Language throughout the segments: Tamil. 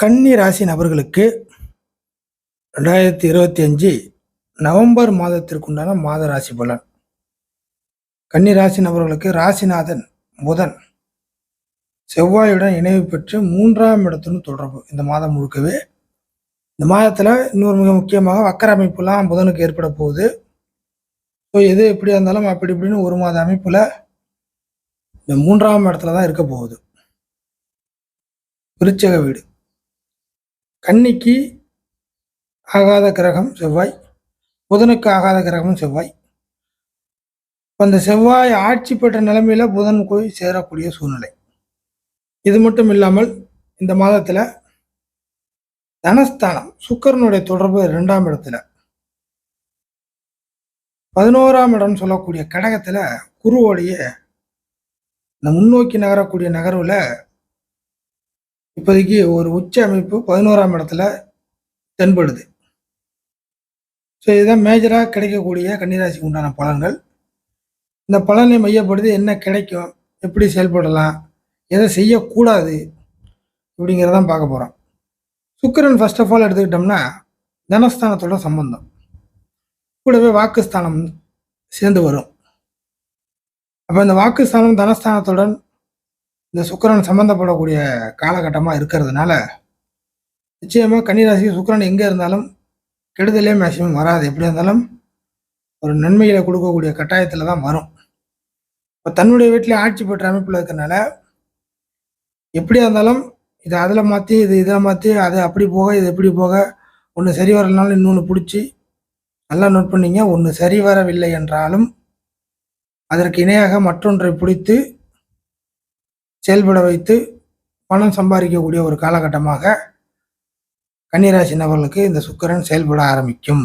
கன்னி ராசி நபர்களுக்கு ரெண்டாயிரத்தி இருபத்தி அஞ்சு நவம்பர் மாதத்திற்குண்டான மாத ராசி பலன். கன்னி ராசி நபர்களுக்கு ராசிநாதன் புதன் செவ்வாயுடன் இணைவு பெற்று மூன்றாம் இடத்துடன் தொடர்பு. இந்த மாதம் முழுக்கவே இந்த மாதத்தில் இன்னொரு மிக முக்கியமாக வக்கர அமைப்புலாம் புதனுக்கு ஏற்பட போகுது. ஸோ எது எப்படி இருந்தாலும் அப்படி இப்படின்னு ஒரு மாத அமைப்பில் இந்த மூன்றாம் இடத்துல தான் இருக்க போகுது. விருச்சக வீடு. கன்னிக்கு ஆகாத கிரகம் செவ்வாய் புதனுக்கு ஆகாத கிரகம் செவ்வாய். இப்போ அந்த செவ்வாய் ஆட்சி பெற்ற நிலைமையில் புதன் போய் சேரக்கூடிய சூழ்நிலை. இது மட்டும் இல்லாமல் இந்த மாதத்தில் தனஸ்தானம் சுக்கரனுடைய தொடர்பு ரெண்டாம் இடத்துல. பதினோராம் இடம் சொல்லக்கூடிய கடகத்தில் குருவோடைய இந்த முன்னோக்கி நகரக்கூடிய நகர்வில் இப்போதைக்கு ஒரு உச்ச அமைப்பு பதினோராம் இடத்துல தென்படுது. ஸோ இதுதான் மேஜராக கிடைக்கக்கூடிய கன்னிராசிக்கு உண்டான பலன்கள். இந்த பலனை மையப்படுத்தி என்ன கிடைக்கும் எப்படி செயல்படலாம் எதை செய்யக்கூடாது இப்படிங்கிறதான் பார்க்க போகிறோம் சுக்கிரன் ஃபர்ஸ்ட் ஆஃப் ஆல் எடுத்துக்கிட்டோம்னா தனஸ்தானத்தோட சம்பந்தம். கூடவே வாக்குஸ்தானம் சேர்ந்து வரும். அப்போ இந்த வாக்குஸ்தானம் தனஸ்தானத்துடன் இந்த சுக்கரன் சம்பந்தப்படக்கூடிய காலகட்டமாக இருக்கிறதுனால நிச்சயமாக கன்னிராசி சுக்கிரன் எங்கே இருந்தாலும் கெடுதலே மேக்சிமம் வராது. எப்படி இருந்தாலும் ஒரு நன்மைகளை கொடுக்கக்கூடிய கட்டாயத்தில் தான் வரும். இப்போ தன்னுடைய வீட்டில் ஆட்சி பெற்ற அமைப்பில் இருக்கிறனால எப்படியா இருந்தாலும் இதை அதில் மாற்றி இது இதை மாற்றி அது அப்படி போக இது எப்படி போக ஒன்று சரி வரலனாலும் இன்னொன்று பிடிச்சி நல்லா நோட் பண்ணிங்க. ஒன்று சரி வரவில்லை என்றாலும் அதற்கு இணையாக மற்றொன்றை பிடித்து செயல்பட வைத்து பணம் சம்பாதிக்கக்கூடிய ஒரு காலகட்டமாக கன்னிராசி நபர்களுக்கு இந்த சுக்கிரன் செயல்பட ஆரம்பிக்கும்.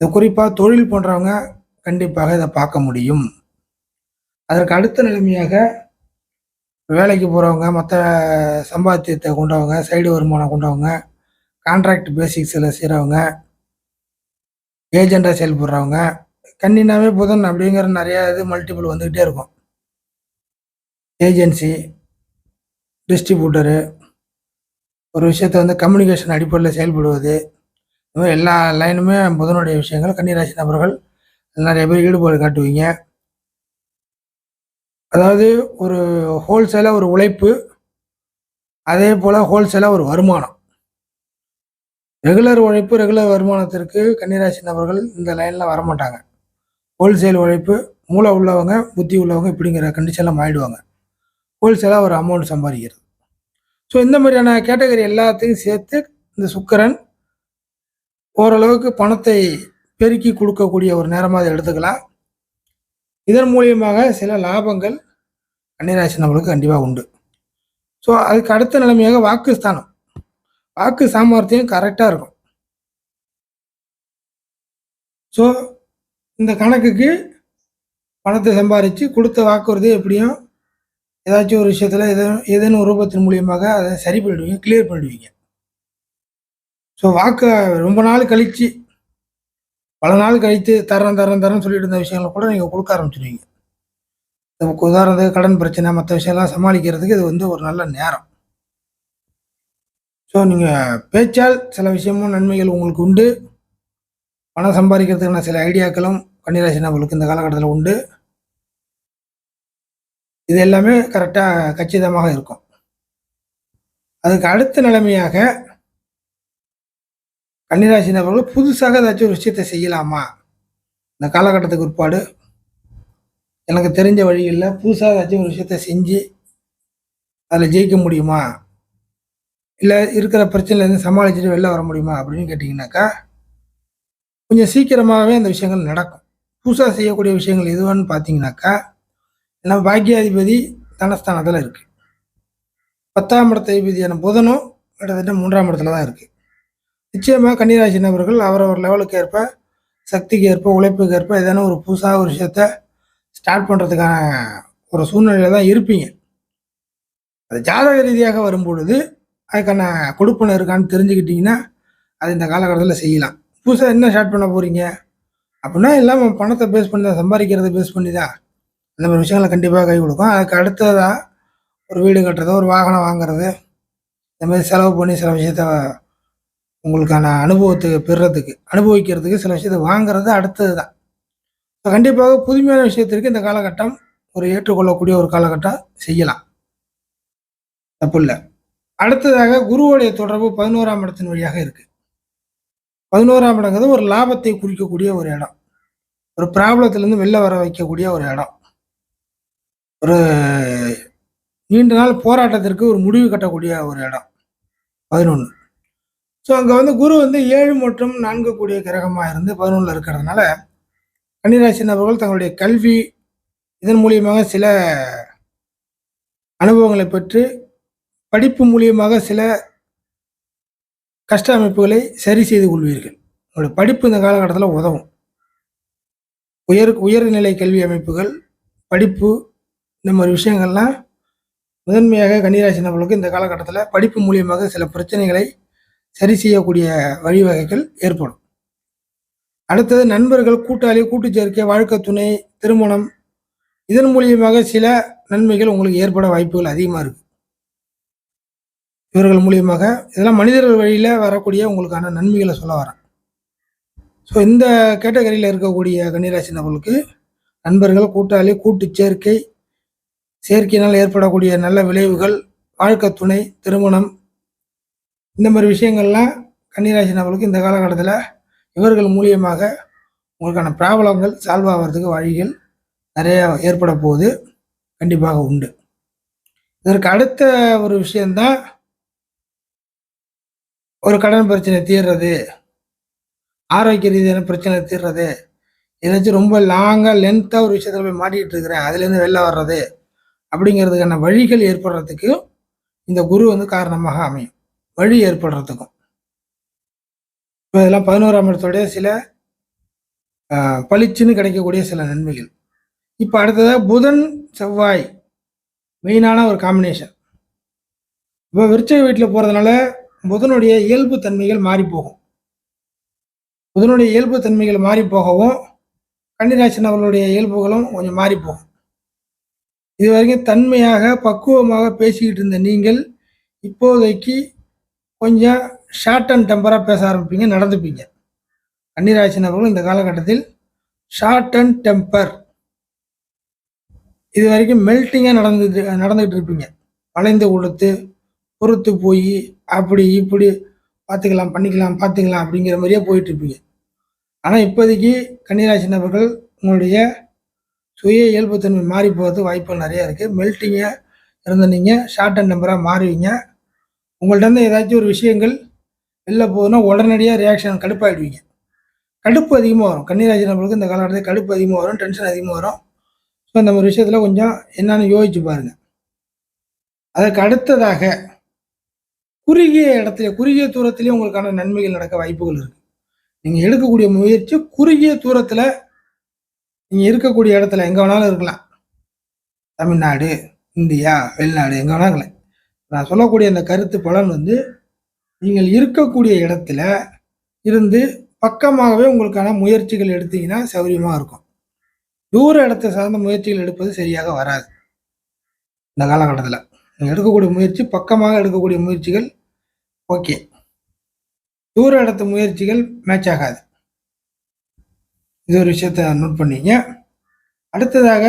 இது குறிப்பாக தொழில் போன்றவங்க கண்டிப்பாக இதை பார்க்க முடியும். அதற்கு அடுத்த நிலைமையாக வேலைக்கு போகிறவங்க மற்ற சம்பாத்தியத்தை கொண்டவங்க சைடு வருமானம் கொண்டவங்க கான்ட்ராக்ட் பேசிக்ஸில் செய்கிறவங்க ஏஜெண்டாக செயல்படுறவங்க கன்னினாவே புதன் அப்படிங்கிற நிறையா இது மல்டிபிள் வந்துக்கிட்டே இருக்கும். ஏஜென்சி டிஸ்ட்ரிபியூட்டரு ஒரு விஷயத்தை வந்து கம்யூனிகேஷன் அடிப்படையில் செயல்படுவது இந்த மாதிரி எல்லா லைனுமே புதனுடைய விஷயங்கள். கன்னிராசி நபர்கள் நிறைய பேர் ஈடுபாடு காட்டுவீங்க. அதாவது ஒரு ஹோல்சேலாக ஒரு உழைப்பு அதே போல் ஹோல்சேலாக ஒரு வருமானம். ரெகுலர் உழைப்பு ரெகுலர் வருமானத்திற்கு கன்னிராசி நபர்கள் இந்த லைனில் வரமாட்டாங்க. ஹோல்சேல் உழைப்பு மூளை உள்ளவங்க புத்தி உள்ளவங்க இப்படிங்கிற கண்டிஷனில் மாறிடுவாங்க. ஹோல்சேலாக ஒரு அமௌண்ட் சம்பாதிக்கிறது. ஸோ இந்த மாதிரியான கேட்டகரி எல்லாத்தையும் சேர்த்து இந்த சுக்கரன் ஓரளவுக்கு பணத்தை பெருக்கி கொடுக்கக்கூடிய ஒரு நேரமாக அதை எடுத்துக்கலாம். இதன் மூலியமாக சில லாபங்கள் கன்னிராசி நம்மளுக்கு கண்டிப்பாக உண்டு. ஸோ அதுக்கு அடுத்த நிலைமையாக வாக்குஸ்தானம் வாக்கு சாமர்த்தியம் கரெக்டாக இருக்கும். ஸோ இந்த கணக்குக்கு பணத்தை சம்பாரித்து கொடுத்த வாக்குறுதி எப்படியும் ஏதாச்சும் ஒரு விஷயத்தில் எதோ ஏதேனும் ரூபத்தின் மூலியமாக அதை சரி பண்ணிடுவீங்க கிளியர் பண்ணிடுவீங்க. ஸோ வாக்கு ரொம்ப நாள் கழித்து பல நாள் கழித்து தரேன் தரேன் தரேன் சொல்லிட்டு இருந்த விஷயங்களை கூட நீங்கள் கொடுக்க ஆரம்பிச்சிடுவீங்க நமக்கு உதாரணத்துக்கு கடன் பிரச்சனை மற்ற விஷயம்லாம் சமாளிக்கிறதுக்கு இது வந்து ஒரு நல்ல நேரம். ஸோ நீங்கள் பேச்சால் சில விஷயமும் நன்மைகள் உங்களுக்கு உண்டு. பணம் சம்பாதிக்கிறதுக்கான சில ஐடியாக்களும் கன்னிராசி நபர்களுக்கு இந்த காலகட்டத்தில் உண்டு. இது எல்லாமே கரெக்டாக கச்சிதமாக இருக்கும். அதுக்கு அடுத்த நிலைமையாக கன்னிராசி நபர்கள் புதுசாக ஏதாச்சும் ஒரு விஷயத்தை செய்யலாமா? இந்த காலகட்டத்துக்கு உட்பாடு எனக்கு தெரிஞ்ச வழிகளில் புதுசாக ஏதாச்சும் ஒரு விஷயத்தை செஞ்சு அதில் ஜெயிக்க முடியுமா? இல்லை இருக்கிற பிரச்சனையிலேருந்து சமாளிச்சுட்டு வெளில வர முடியுமா அப்படின்னு கேட்டிங்கனாக்கா கொஞ்சம் சீக்கிரமாகவே அந்த விஷயங்கள் நடக்கும். புதுசாக செய்யக்கூடிய விஷயங்கள் எதுவான்னு பார்த்தீங்கன்னாக்கா நம்ம பாக்கியாதிபதி தனஸ்தானத்தில் இருக்குது பத்தாம் இடத்த அதிபதியான புதனும் கிட்டத்தட்ட மூன்றாம் இடத்துல தான் இருக்குது நிச்சயமாக கன்னிராசி நபர்கள் அவரவர் லெவலுக்கு ஏற்ப சக்திக்கு ஏற்ப உழைப்புக்கு ஏற்ப ஏதேனும் ஒரு புதுசாக ஒரு விஷயத்த ஸ்டார்ட் பண்ணுறதுக்கான ஒரு சூழ்நிலையில் தான் இருப்பீங்க. அது ஜாதக ரீதியாக வரும்பொழுது அதுக்கான கொடுப்பனை இருக்கான்னு தெரிஞ்சுக்கிட்டிங்கன்னா அது இந்த காலகட்டத்தில் செய்யலாம். புதுசாக என்ன ஸ்டார்ட் பண்ண போகிறீங்க அப்படின்னா எல்லாம் பணத்தை பேஸ் பண்ணி தான் சம்பாதிக்கிறத பேஸ் பண்ணி தான் அந்த மாதிரி விஷயங்களை கண்டிப்பாக கை கொடுக்கும். அதுக்கு அடுத்ததாக ஒரு வீடு கட்டுறது ஒரு வாகனம் வாங்குறது. இந்த மாதிரி செலவு பண்ணி சில விஷயத்த உங்களுக்கான அனுபவத்துக்கு பெறுறதுக்கு அனுபவிக்கிறதுக்கு சில விஷயத்தை வாங்குறது அடுத்தது தான் இப்போ கண்டிப்பாக புதுமையான விஷயத்திற்கு இந்த காலகட்டம் ஒரு ஏற்றுக்கொள்ளக்கூடிய ஒரு காலகட்டம் செய்யலாம். தப்பு இல்லை. அடுத்ததாக குருவோடைய தொடர்பு பதினோராம் இடத்தின் வழியாக இருக்குது பதினோராம் இடங்கிறது ஒரு லாபத்தை குறிக்கக்கூடிய ஒரு இடம். ஒரு ப்ராப்ளத்திலேருந்து வெளில வர வைக்கக்கூடிய ஒரு இடம். ஒரு நீண்ட நாள் போராட்டத்திற்கு ஒரு முடிவு கட்டக்கூடிய ஒரு இடம். பதினொன்று ஸோ அங்கே வந்து குரு வந்து ஏழு மற்றும் நான்கு கூடிய கிரகமாக இருந்து பதினொன்றில் இருக்கிறதுனால கன்னிராசி நபர்கள் தங்களுடைய கல்வி இதன் மூலியமாக சில அனுபவங்களை பெற்று படிப்பு மூலியமாக சில கஷ்ட அமைப்புகளை சரி செய்து கொள்வீர்கள். உங்களுடைய படிப்பு இந்த காலகட்டத்தில் உதவும். உயர் உயர்நிலை கல்வி அமைப்புகள் படிப்பு இந்த மாதிரி விஷயங்கள்லாம் முதன்மையாக கன்னிராசி நபர்களுக்கு இந்த காலகட்டத்தில் படிப்பு மூலியமாக சில பிரச்சனைகளை சரி செய்யக்கூடிய வழிவகைகள் ஏற்படும். அடுத்தது நண்பர்கள் கூட்டாளி கூட்டு சேர்க்கை வாழ்க்கை துணை திருமணம் இதன் மூலியமாக சில நன்மைகள் உங்களுக்கு ஏற்பட வாய்ப்புகள் அதிகமாக இருக்குது இவர்கள் மூலியமாக இதெல்லாம் மனிதர்கள் வழியில் வரக்கூடிய உங்களுக்கான நன்மைகளை சொல்ல வரேன். ஸோ இந்த கேட்டகரியில் இருக்கக்கூடிய கன்னிராசி நபர்களுக்கு நண்பர்கள் கூட்டாளி கூட்டு சேர்க்கை சேர்க்கையினால் ஏற்படக்கூடிய நல்ல விளைவுகள் வாழ்க்கை துணை திருமணம் இந்த மாதிரி விஷயங்கள்லாம் கன்னிராசி நபர்களுக்கு இந்த காலகட்டத்தில் இவர்கள் மூலியமாக உங்களுக்கான ப்ராப்ளங்கள் சால்வ் ஆகிறதுக்கு வழிகள் நிறைய ஏற்பட போகுது. கண்டிப்பாக உண்டு. இதற்கு அடுத்த ஒரு விஷயந்தான் ஒரு கடன் பிரச்சனை தீர்றது ஆரோக்கிய ரீதியான பிரச்சனை தீர்றது. ஏதாச்சும் ரொம்ப லாங்காக லென்த்தாக ஒரு விஷயத்தில் போய் மாட்டிகிட்டு இருக்கிறேன். அதுலேருந்து வெளில வர்றது. அப்படிங்கிறதுக்கான வழிகள் ஏற்படுறதுக்கு இந்த குரு வந்து காரணமாக அமையும். வழி ஏற்படுறதுக்கும். இப்போ இதெல்லாம் பதினோராம் இடத்துடைய சில பளிச்சுன்னு கிடைக்கக்கூடிய சில நன்மைகள். இப்போ அடுத்ததாக புதன் செவ்வாய் மெயினான ஒரு காம்பினேஷன் இப்போ விருச்சக வீட்டில் போகிறதுனால புதனுடைய இயல்பு தன்மைகள் மாறி போகும் புதனுடைய இயல்பு தன்மைகள் மாறி போகவும் கன்னிராசி நபர்களுடைய இயல்புகளும் கொஞ்சம் மாறி போகும் இது வரைக்கும் தன்மையாக பக்குவமாக பேசிக்கிட்டு இருந்த நீங்கள் இப்போதைக்கு கொஞ்சம் ஷார்ட் அண்ட் டெம்பராக பேச ஆரம்பிப்பீங்க நடந்துப்பீங்க. கன்னிராசி நபர்கள் இந்த காலகட்டத்தில் ஷார்ட் அண்ட் டெம்பர் இது வரைக்கும் மெல்ட்டிங்காக நடந்துட்டு நடந்துகிட்டு இருப்பீங்க. வளைந்து கொடுத்து பொறுத்து போய் அப்படி இப்படி பார்த்துக்கலாம் பண்ணிக்கலாம் பார்த்துக்கலாம் அப்படிங்கிற மாதிரியே போயிட்டு இருப்பீங்க. ஆனால் இப்போதைக்கு கன்னிராசி நபர்கள் உங்களுடைய சுய இயல்புத்தன்மை மாறி போகிறது வாய்ப்புகள் நிறையா இருக்குது மெல்ட்டிங்காக இருந்த நீங்கள் ஷார்ட் அண்ட் நம்பராக மாறுவீங்க. உங்கள்கிட்ட ஏதாச்சும் ஒரு விஷயங்கள் வெளில போகுதுன்னா உடனடியாக ரியாக்ஷன் கடுப்பாயிடுவீங்க. கடுப்பு அதிகமாக வரும். கன்னிராசி நம்மளுக்கு இந்த காலகட்டத்தில் கடுப்பு அதிகமாக வரும் டென்ஷன் அதிகமாக வரும். ஸோ இந்த மாதிரி விஷயத்தில் கொஞ்சம் என்னன்னு யோசிச்சு பாருங்கள் அதற்கு அடுத்ததாக குறுகிய இடத்துல குறுகிய தூரத்திலேயே உங்களுக்கான நன்மைகள் நடக்க வாய்ப்புகள் இருக்குது நீங்கள் எடுக்கக்கூடிய முயற்சி குறுகிய தூரத்தில் நீங்கள் இருக்கக்கூடிய இடத்துல எங்கே வேணாலும் இருக்கலாம். தமிழ்நாடு இந்தியா வெளிநாடு எங்கே வேணாலும் இருக்கலாம். நான் சொல்லக்கூடிய அந்த கருத்து பலன் வந்து நீங்கள் இருக்கக்கூடிய இடத்துல இருந்து பக்கமாகவே உங்களுக்கான முயற்சிகள் எடுத்தீங்கன்னா சௌகரியமாக இருக்கும். தூர இடத்தை சார்ந்த முயற்சிகள் எடுப்பது சரியாக வராது. இந்த காலகட்டத்தில். நீங்கள் எடுக்கக்கூடிய முயற்சி பக்கமாக எடுக்கக்கூடிய முயற்சிகள் ஓகே. தூர இடத்து முயற்சிகள் மேட்ச் ஆகாது. இது ஒரு விஷயத்த நோட் பண்ணிங்க. அடுத்ததாக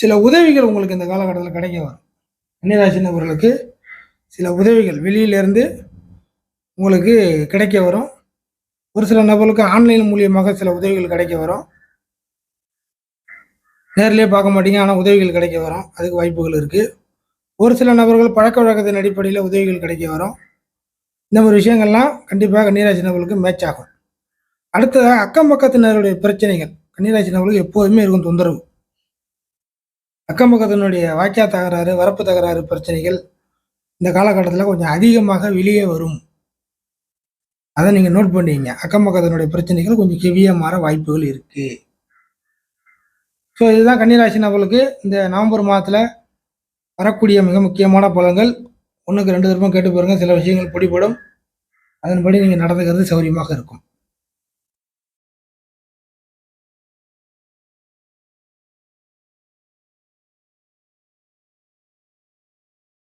சில உதவிகள் உங்களுக்கு இந்த காலகட்டத்தில் கிடைக்க வரும். கன்னிராசி நபர்களுக்கு சில உதவிகள் வெளியிலேருந்து உங்களுக்கு கிடைக்க வரும். ஒரு சில நபர்களுக்கு ஆன்லைன் மூலியமாக சில உதவிகள் கிடைக்க வரும். நேரிலே பார்க்க மாட்டீங்க ஆனால் உதவிகள் கிடைக்க வரும். அதுக்கு வாய்ப்புகள் இருக்குது ஒரு சில நபர்கள் பழக்க வழக்கத்தின் அடிப்படையில் உதவிகள் கிடைக்க வரும். இந்த மாதிரி விஷயங்கள்லாம் கண்டிப்பாக கன்னிராசி நபர்களுக்கு மேட்ச் ஆகும். அடுத்ததாக அக்கம் பக்கத்தினருடைய பிரச்சனைகள். கன்னிராசினர்களுக்கு எப்போதுமே இருக்கும் தொந்தரவு. அக்கம் பக்கத்தினுடைய வாக்கியா தகராறு வரப்பு தகராறு பிரச்சனைகள் இந்த காலகட்டத்தில் கொஞ்சம் அதிகமாக வெளியே வரும். அதை நீங்கள் நோட் பண்ணுவீங்க அக்கம் பக்கத்தினுடைய பிரச்சனைகள் கொஞ்சம் ஹெவியாக மாற வாய்ப்புகள் இருக்குது ஸோ இதுதான் கன்னிராசி நபர்களுக்கு இந்த நவம்பர் மாதத்தில் வரக்கூடிய மிக முக்கியமான பலன்கள். ஒன்றுக்கு ரெண்டு தரப்பும் கேட்டு பாருங்கள் சில விஷயங்கள் பிடிபடும். அதன்படி நீங்கள் நடந்துக்கிறது சௌரியமாக இருக்கும்.